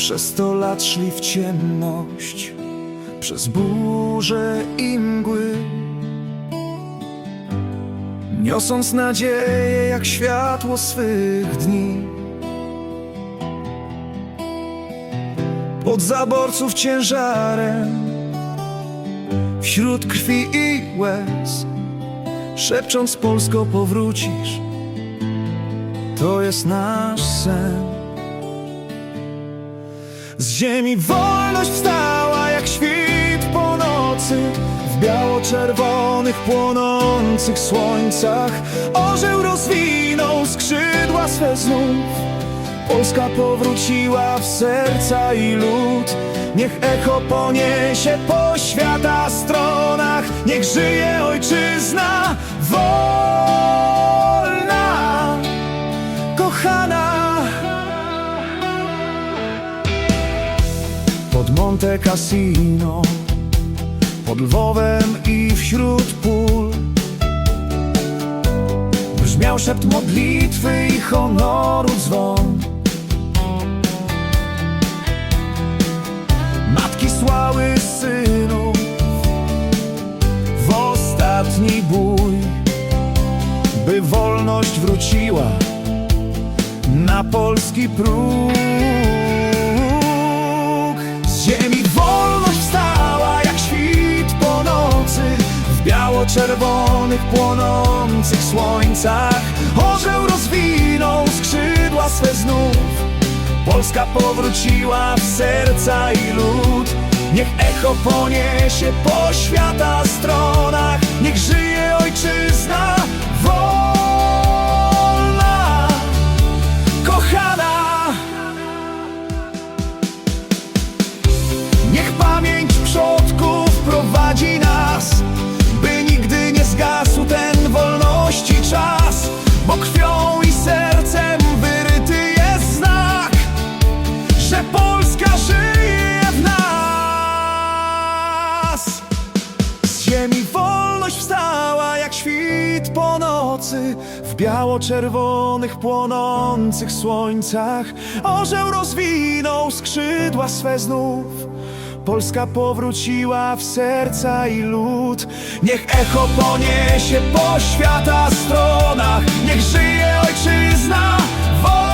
Przez sto lat szli w ciemność, przez burze i mgły. Niosąc nadzieję jak światło swych dni. Pod zaborców ciężarem, wśród krwi i łez, szepcząc Polsko powrócisz. To jest nasz sen. Z ziemi wolność wstała jak świt po nocy. W biało-czerwonych płonących słońcach Orzeł rozwinął skrzydła swe znów. Polska powróciła w serca i lud. Niech echo poniesie po świata stronach. Niech żyje ojczyzna wolna Monte Cassino Pod Lwowem i wśród pól. Brzmiał szept modlitwy i honoru dzwon. Matki słały synów W ostatni bój By wolność wróciła Na polski próg W biało-czerwonych płonących słońcach. Orzeł rozwinął skrzydła swe znów. Polska powróciła w serca i lud. Niech echo poniesie po świata stronach. Niech żyje ojczyzna wolna wolność wstała jak świt po nocy. W biało-czerwonych, płonących słońcach Orzeł rozwinął skrzydła swe znów. Polska powróciła w serca i lud. Niech echo poniesie po świata stronach. Niech żyje ojczyzna, wolność